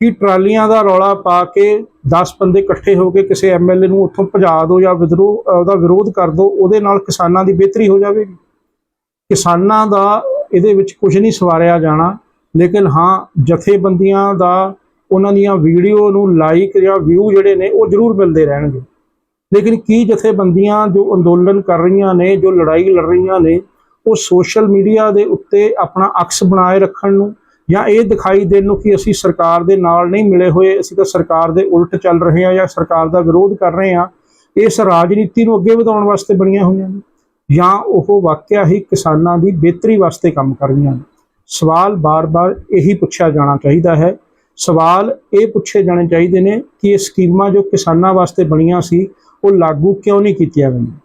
ਕਿ ਟਰਾਲੀਆਂ ਦਾ ਰੌਲਾ ਪਾ ਕੇ 10 ਬੰਦੇ ਇਕੱਠੇ ਹੋ ਕੇ ਕਿਸੇ ਐਮਐਲਏ ਨੂੰ ਉੱਥੋਂ ਭਜਾ ਦਿਓ ਜਾਂ ਵਿਦਰੋਹ ਉਹਦਾ ਵਿਰੋਧ ਕਰ ਦਿਓ ਉਹਦੇ ਨਾਲ ਕਿਸਾਨਾਂ ਦੀ ਬਿਹਤਰੀ ਹੋ ਜਾਵੇਗੀ? ਕਿਸਾਨਾਂ ਦਾ ਇਹਦੇ ਵਿੱਚ ਕੁਝ ਨਹੀਂ ਸਵਾਰਿਆ ਜਾਣਾ, ਲੇਕਿਨ ਹਾਂ, ਜਥੇਬੰਦੀਆਂ ਦਾ ਉਹਨਾਂ ਦੀਆਂ ਵੀਡੀਓ ਨੂੰ ਲਾਈਕ ਜਾਂ ਵਿਊ ਜਿਹੜੇ ਨੇ, ਉਹ ਜ਼ਰੂਰ ਮਿਲਦੇ ਰਹਿਣਗੇ। ਲੇਕਿਨ ਕੀ ਜਥੇਬੰਦੀਆਂ ਜੋ ਅੰਦੋਲਨ ਕਰ ਰਹੀਆਂ ਨੇ, ਜੋ ਲੜਾਈ ਲੜ ਰਹੀਆਂ ਨੇ, ਉਹ ਸੋਸ਼ਲ ਮੀਡੀਆ ਦੇ ਉੱਤੇ ਆਪਣਾ ਅਕਸ ਬਣਾਏ ਰੱਖਣ ਨੂੰ ਜਾਂ ਇਹ ਦਿਖਾਈ ਦੇਣ ਨੂੰ ਕਿ ਅਸੀਂ ਸਰਕਾਰ ਦੇ ਨਾਲ ਨਹੀਂ ਮਿਲੇ ਹੋਏ, ਅਸੀਂ ਤਾਂ ਸਰਕਾਰ ਦੇ ਉਲਟ ਚੱਲ ਰਹੇ ਹਾਂ ਜਾਂ ਸਰਕਾਰ ਦਾ ਵਿਰੋਧ ਕਰ ਰਹੇ ਹਾਂ, ਇਸ ਰਾਜਨੀਤੀ ਨੂੰ ਅੱਗੇ ਵਧਾਉਣ ਵਾਸਤੇ ਬਣੀਆਂ ਹੋਈਆਂ ਨੇ ਜਾਂ ਉਹ ਵਾਕਿਆ ਹੀ ਕਿਸਾਨਾਂ ਦੀ ਬਿਹਤਰੀ ਵਾਸਤੇ ਕੰਮ ਕਰ ਰਹੀਆਂ ਨੇ? ਸਵਾਲ ਬਾਰ-ਬਾਰ ਇਹੀ ਪੁੱਛਿਆ ਜਾਣਾ ਚਾਹੀਦਾ ਹੈ ਸਵਾਲ ਇਹ ਪੁੱਛੇ ਜਾਣੇ ਚਾਹੀਦੇ ਨੇ ਕਿ ਇਹ ਸਕੀਮਾਂ ਜੋ ਕਿਸਾਨਾਂ ਵਾਸਤੇ ਬਣੀਆਂ ਸੀ, ਉਹ ਲਾਗੂ ਕਿਉਂ ਨਹੀਂ ਕੀਤੀਆਂ ਗਈਆਂ?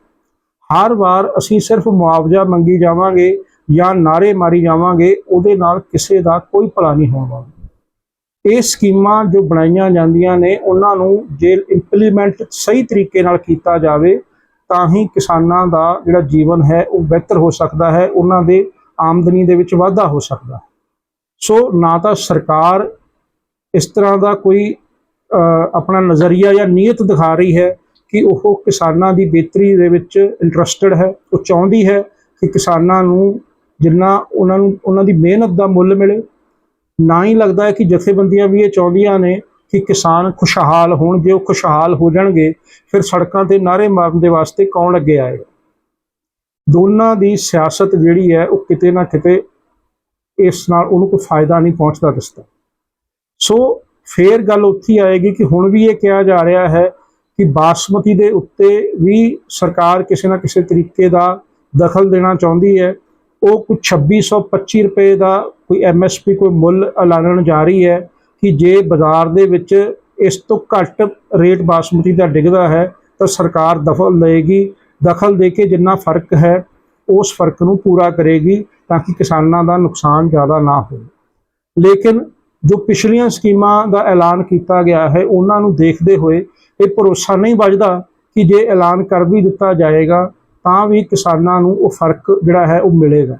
ਹਰ ਵਾਰ ਅਸੀਂ ਸਿਰਫ ਮੁਆਵਜ਼ਾ ਮੰਗੀ ਜਾਵਾਂਗੇ ਜਾਂ ਨਾਰੇ ਮਾਰੀ ਜਾਵਾਂਗੇ, ਉਹਦੇ ਨਾਲ ਕਿਸੇ ਦਾ ਕੋਈ ਭਲਾ ਨਹੀਂ ਹੋਣ। ਵਾਲਾ ਇਹ ਸਕੀਮਾਂ ਜੋ ਬਣਾਈਆਂ ਜਾਂਦੀਆਂ ਨੇ, ਉਹਨਾਂ ਨੂੰ ਜੇ ਇੰਪਲੀਮੈਂਟ ਸਹੀ ਤਰੀਕੇ ਨਾਲ ਕੀਤਾ ਜਾਵੇ, ਤਾਂ ਹੀ ਕਿਸਾਨਾਂ ਦਾ ਜਿਹੜਾ ਜੀਵਨ ਹੈ, ਉਹ ਬਿਹਤਰ ਹੋ ਸਕਦਾ ਹੈ, ਉਹਨਾਂ ਦੇ ਆਮਦਨੀ ਦੇ ਵਿੱਚ ਵਾਧਾ ਹੋ ਸਕਦਾ ਹੈ। ਸੋ ਨਾ ਤਾਂ ਸਰਕਾਰ ਇਸ ਤਰ੍ਹਾਂ ਦਾ ਕੋਈ ਆਪਣਾ ਨਜ਼ਰੀਆ ਜਾਂ ਨੀਅਤ ਦਿਖਾ ਰਹੀ ਹੈ ਕਿ ਉਹ ਕਿਸਾਨਾਂ ਦੀ ਬਿਹਤਰੀ ਦੇ ਵਿੱਚ ਇੰਟਰਸਟਡ ਹੈ, ਉਹ ਚਾਹੁੰਦੀ ਹੈ ਕਿ ਕਿਸਾਨਾਂ ਨੂੰ ਜਿੰਨਾ ਉਹਨਾਂ ਨੂੰ, ਉਹਨਾਂ ਦੀ ਮਿਹਨਤ ਦਾ ਮੁੱਲ ਮਿਲੇ। ਨਾ ਹੀ ਲੱਗਦਾ ਹੈ ਕਿ ਜਥੇਬੰਦੀਆਂ ਵੀ ਇਹ ਚਾਹੁੰਦੀਆਂ ਨੇ ਕਿ ਕਿਸਾਨ ਖੁਸ਼ਹਾਲ ਹੋਣ, ਜੇ ਉਹ ਖੁਸ਼ਹਾਲ ਹੋ ਜਾਣਗੇ, ਫਿਰ ਸੜਕਾਂ ਤੇ ਨਾਅਰੇ ਮਾਰਨ ਦੇ ਵਾਸਤੇ ਕੌਣ ਅੱਗੇ ਆਏਗਾ? ਦੋਨਾਂ ਦੀ ਸਿਆਸਤ ਜਿਹੜੀ ਹੈ, ਉਹ ਕਿਤੇ ਨਾ ਕਿਤੇ ਇਸ ਨਾਲ ਉਹਨੂੰ ਕੋਈ ਫਾਇਦਾ ਨਹੀਂ ਪਹੁੰਚਦਾ ਦਿਸਦਾ ਸੋ ਫੇਰ ਗੱਲ ਉੱਥੇ ਆਏਗੀ ਕਿ ਹੁਣ ਵੀ ਇਹ ਕਿਹਾ ਜਾ ਰਿਹਾ ਹੈ ਕਿ ਬਾਸਮਤੀ ਦੇ ਉੱਤੇ ਵੀ ਸਰਕਾਰ ਕਿਸੇ ਨਾ ਕਿਸੇ ਤਰੀਕੇ ਦਾ ਦਖਲ ਦੇਣਾ ਚਾਹੁੰਦੀ ਹੈ। ਉਹ ਕੁਝ 2625 ਰੁਪਏ ਦਾ ਕੋਈ ਐਮਐਸਪੀ ਕੋਈ ਮੁੱਲ ਐਲਾਨਣ ਜਾ ਰਹੀ ਹੈ ਕਿ ਜੇ ਬਾਜ਼ਾਰ ਦੇ ਵਿੱਚ ਇਸ ਤੋਂ ਘੱਟ ਰੇਟ ਬਾਸਮਤੀ ਦਾ ਡਿੱਗਦਾ ਹੈ ਤਾਂ ਸਰਕਾਰ ਦਖਲ ਲਏਗੀ। ਦਖਲ ਦੇ ਕੇ ਜਿੰਨਾ ਫ਼ਰਕ ਹੈ, ਉਸ ਫ਼ਰਕ ਨੂੰ ਪੂਰਾ ਕਰੇਗੀ ਤਾਂ ਕਿ ਕਿਸਾਨਾਂ ਦਾ ਨੁਕਸਾਨ ਜ਼ਿਆਦਾ ਨਾ ਹੋਵੇ। ਲੇਕਿਨ ਜੋ ਪਿਛਲੀਆਂ ਸਕੀਮਾਂ ਦਾ ਐਲਾਨ ਕੀਤਾ ਗਿਆ ਹੈ, ਉਹਨਾਂ ਨੂੰ ਦੇਖਦੇ ਹੋਏ ਇਹ ਭਰੋਸਾ ਨਹੀਂ ਵੱਜਦਾ ਕਿ ਜੇ ਐਲਾਨ ਕਰ ਵੀ ਦਿੱਤਾ ਜਾਏਗਾ, ਤਾਂ ਵੀ ਕਿਸਾਨਾਂ ਨੂੰ ਉਹ ਫ਼ਰਕ ਜਿਹੜਾ ਹੈ ਉਹ ਮਿਲੇਗਾ।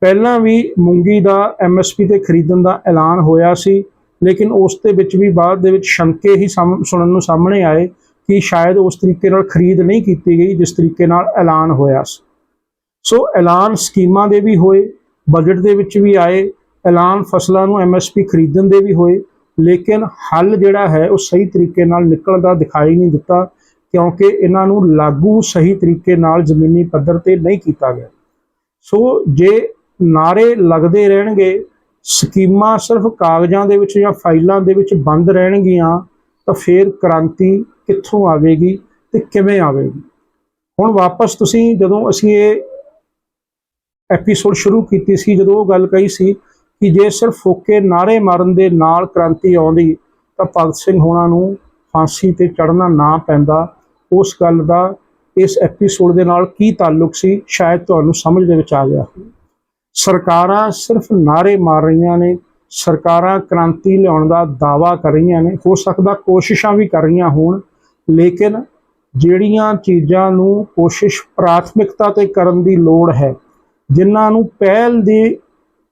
ਪਹਿਲਾਂ ਵੀ ਮੂੰਗੀ ਦਾ ਐਮਐਸਪੀ ਤੇ ਖਰੀਦਣ ਦਾ ਐਲਾਨ ਹੋਇਆ ਸੀ, ਲੇਕਿਨ ਉਸ ਦੇ ਵਿੱਚ ਵੀ ਬਾਅਦ ਦੇ ਵਿੱਚ ਸ਼ੰਕੇ ਹੀ ਸਾਹਮ- ਸੁਣਨ ਨੂੰ ਸਾਹਮਣੇ ਆਏ ਕਿ ਸ਼ਾਇਦ ਉਸ ਤਰੀਕੇ ਨਾਲ ਖਰੀਦ ਨਹੀਂ ਕੀਤੀ ਗਈ, ਜਿਸ ਤਰੀਕੇ ਨਾਲ ਐਲਾਨ ਹੋਇਆ ਸੀ। ਸੋ ਐਲਾਨ ਸਕੀਮਾਂ ਦੇ ਵੀ ਹੋਏ, ਬਜਟ ਦੇ ਵਿੱਚ ਵੀ ਆਏ ਐਲਾਨ ਫਸਲਾਂ ਨੂੰ ਐਮਐਸਪੀ ਖਰੀਦਣ ਦੇ ਵੀ ਹੋਏ, ਲੇਕਿਨ ਹੱਲ ਜਿਹੜਾ ਹੈ ਉਹ ਸਹੀ ਤਰੀਕੇ ਨਾਲ ਨਿਕਲਦਾ ਦਿਖਾਈ ਨਹੀਂ ਦਿੱਤਾ, ਕਿਉਂਕਿ ਇਹਨਾਂ ਨੂੰ ਲਾਗੂ ਸਹੀ ਤਰੀਕੇ ਨਾਲ ਜ਼ਮੀਨੀ ਪੱਧਰ ਤੇ ਨਹੀਂ ਕੀਤਾ ਗਿਆ। ਸੋ ਜੇ ਨਾਰੇ ਲੱਗਦੇ ਰਹਿਣਗੇ, ਸਕੀਮਾਂ ਸਿਰਫ ਕਾਗਜ਼ਾਂ ਦੇ ਵਿੱਚ ਜਾਂ ਫਾਈਲਾਂ ਦੇ ਵਿੱਚ ਬੰਦ ਰਹਿਣਗੀਆਂ, ਤਾਂ ਫਿਰ ਕ੍ਰਾਂਤੀ ਕਿੱਥੋਂ ਆਵੇਗੀ ਤੇ ਕਿਵੇਂ ਆਵੇਗੀ? ਹੁਣ ਵਾਪਸ ਤੁਸੀਂ ਜਦੋਂ ਅਸੀਂ ਇਹ ਐਪੀਸੋਡ ਸ਼ੁਰੂ ਕੀਤੀ ਸੀ, ਜਦੋਂ ਉਹ ਗੱਲ ਕਹੀ ਸੀ ਕਿ ਜੇ ਸਿਰਫ ਫੋਕੇ ਨਾਰੇ ਮਾਰਨ ਦੇ ਨਾਲ ਕ੍ਰਾਂਤੀ ਆਉਂਦੀ, ਤਾਂ ਭਗਤ ਸਿੰਘ ਹੋਣਾ ਨੂੰ ਫਾਂਸੀ ਤੇ ਚੜਨਾ ਨਾ ਪੈਂਦਾ। ਉਸ ਗੱਲ ਦਾ ਇਸ ਐਪੀਸੋਡ ਦੇ ਨਾਲ ਕੀ ਤਾਲੁਕ ਸੀ, ਸ਼ਾਇਦ ਤੁਹਾਨੂੰ ਸਮਝ ਦੇ ਵਿੱਚ ਆ ਗਿਆ ਸਰਕਾਰਾਂ ਸਿਰਫ ਨਾਰੇ ਮਾਰ ਰਹੀਆਂ ਨੇ, ਸਰਕਾਰਾਂ ਕ੍ਰਾਂਤੀ ਲਿਆਉਣ ਦਾ ਦਾਵਾ ਕਰ ਰਹੀਆਂ ਨੇ, ਹੋ ਸਕਦਾ ਕੋਸ਼ਿਸ਼ਾਂ ਵੀ ਕਰ ਰਹੀਆਂ ਹੋਣ, ਲੇਕਿਨ ਜਿਹੜੀਆਂ ਚੀਜ਼ਾਂ ਨੂੰ ਕੋਸ਼ਿਸ਼ ਪ੍ਰਾਥਮਿਕਤਾ ਤੇ ਕਰਨ ਦੀ ਲੋੜ ਹੈ, ਜਿਨ੍ਹਾਂ ਨੂੰ ਪਹਿਲ ਦੀ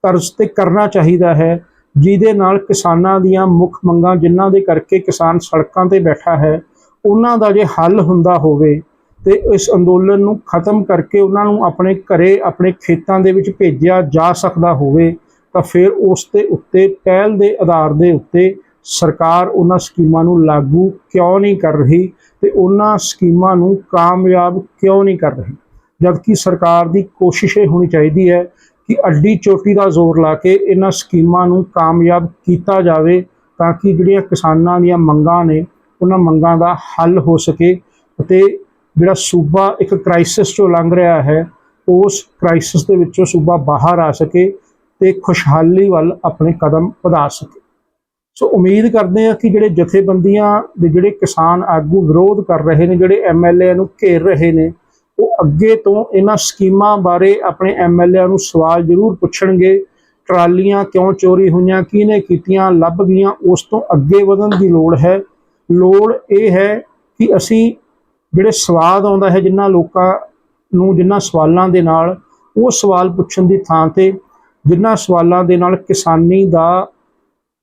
ਤਰਜ਼ ਤੇ ਕਰਨਾ ਚਾਹੀਦਾ ਹੈ, ਜਿਹਦੇ ਨਾਲ ਕਿਸਾਨਾਂ ਦੀਆਂ ਮੁੱਖ ਮੰਗਾਂ ਜਿਨ੍ਹਾਂ ਦੇ ਕਰਕੇ ਕਿਸਾਨ ਸੜਕਾਂ ਤੇ ਬੈਠਾ ਹੈ, ਉਹਨਾਂ ਦਾ ਜੇ ਹੱਲ ਹੁੰਦਾ ਹੋਵੇ ਤੇ ਇਸ ਅੰਦੋਲਨ ਨੂੰ ਖਤਮ ਕਰਕੇ ਉਹਨਾਂ ਨੂੰ ਆਪਣੇ ਘਰੇ, ਆਪਣੇ ਖੇਤਾਂ ਦੇ ਵਿੱਚ ਭੇਜਿਆ ਜਾ ਸਕਦਾ ਹੋਵੇ, ਤਾਂ ਫਿਰ ਉਸ ਦੇ ਉੱਤੇ, ਪਹਿਲ ਦੇ ਆਧਾਰ ਦੇ ਉੱਤੇ ਸਰਕਾਰ ਉਹਨਾਂ ਸਕੀਮਾਂ ਨੂੰ ਲਾਗੂ ਕਿਉਂ ਨਹੀਂ ਕਰ ਰਹੀ ਤੇ ਉਹਨਾਂ ਸਕੀਮਾਂ ਨੂੰ ਕਾਮਯਾਬ ਕਿਉਂ ਨਹੀਂ ਕਰ ਰਹੀ? ਜਦਕਿ ਸਰਕਾਰ ਦੀ ਕੋਸ਼ਿਸ਼ ਇਹ ਹੋਣੀ ਚਾਹੀਦੀ ਹੈ ਕਿ ਅੱਡੀ ਚੋਟੀ ਦਾ ਜ਼ੋਰ ਲਾ ਕੇ ਇਹਨਾਂ ਸਕੀਮਾਂ ਨੂੰ ਕਾਮਯਾਬ ਕੀਤਾ ਜਾਵੇ ਤਾਂ ਕਿ ਜਿਹੜੀਆਂ ਕਿਸਾਨਾਂ ਦੀਆਂ ਮੰਗਾਂ ਨੇ, ਉਹਨਾਂ ਮੰਗਾਂ ਦਾ ਹੱਲ ਹੋ ਸਕੇ ਅਤੇ ਜਿਹੜਾ ਸੂਬਾ ਇੱਕ ਕ੍ਰਾਈਸਿਸ ਚੋਂ ਲੰਘ ਰਿਹਾ ਹੈ, ਉਸ ਕ੍ਰਾਈਸਿਸ ਦੇ ਵਿੱਚੋਂ ਸੂਬਾ ਬਾਹਰ ਆ ਸਕੇ ਤੇ ਖੁਸ਼ਹਾਲੀ ਵੱਲ ਆਪਣੇ ਕਦਮ ਵਧਾ ਸਕੇ। ਸੋ ਉਮੀਦ ਕਰਦੇ ਹਾਂ ਕਿ ਜਿਹੜੇ ਜਥੇਬੰਦੀਆਂ ਦੇ ਜਿਹੜੇ ਕਿਸਾਨ ਆਗੂ ਵਿਰੋਧ ਕਰ ਰਹੇ ਨੇ, ਜਿਹੜੇ ਐਮਐਲਏ ਨੂੰ ਘੇਰ ਰਹੇ ਨੇ ਉਹ ਅੱਗੇ ਤੋਂ ਇਹਨਾਂ ਸਕੀਮਾਂ ਬਾਰੇ ਆਪਣੇ ਐਮਐਲਏ ਨੂੰ ਸਵਾਲ ਜ਼ਰੂਰ ਪੁੱਛਣਗੇ। ਟਰਾਲੀਆਂ ਕਿਉਂ ਚੋਰੀ ਹੋਈਆਂ, ਕਿਹਨੇ ਕੀਤੀਆਂ, ਲੱਭ ਗਈਆਂ, ਉਸ ਤੋਂ ਅੱਗੇ ਵਧਣ ਦੀ ਲੋੜ ਹੈ। ਲੋੜ ਇਹ ਹੈ ਕਿ ਅਸੀਂ ਜਿਹੜੇ ਸਵਾਦ ਆਉਂਦਾ ਹੈ ਜਿਨ੍ਹਾਂ ਲੋਕਾਂ ਨੂੰ ਜਿਨ੍ਹਾਂ ਸਵਾਲਾਂ ਦੇ ਨਾਲ, ਉਹ ਸਵਾਲ ਪੁੱਛਣ ਦੀ ਥਾਂ ਤੇ ਜਿਨ੍ਹਾਂ ਸਵਾਲਾਂ ਦੇ ਨਾਲ ਕਿਸਾਨੀ ਦਾ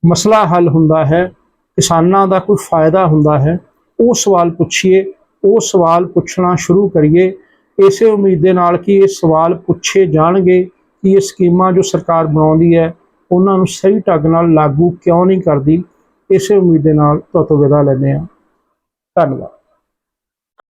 ਮਸਲਾ ਹੱਲ ਹੁੰਦਾ ਹੈ, ਕਿਸਾਨਾਂ ਦਾ ਕੋਈ ਫਾਇਦਾ ਹੁੰਦਾ ਹੈ, ਉਹ ਸਵਾਲ ਪੁੱਛੀਏ, ਉਹ ਸਵਾਲ ਪੁੱਛਣਾ ਸ਼ੁਰੂ ਕਰੀਏ। ਇਸੇ ਉਮੀਦ ਦੇ ਨਾਲ ਕਿ ਇਹ ਸਵਾਲ ਪੁੱਛੇ ਜਾਣਗੇ ਕਿ ਇਹ ਸਕੀਮਾਂ ਜੋ ਸਰਕਾਰ ਬਣਾਉਂਦੀ ਹੈ, ਉਹਨਾਂ ਨੂੰ ਸਹੀ ਢੰਗ ਨਾਲ ਲਾਗੂ ਕਿਉਂ ਨਹੀਂ ਕਰਦੀ, ਇਸੇ ਉਮੀਦ ਦੇ ਨਾਲ ਤੁਹਾਤੋਂ ਵਿਦਾ ਲੈਂਦੇ ਹਾਂ। ਧੰਨਵਾਦ।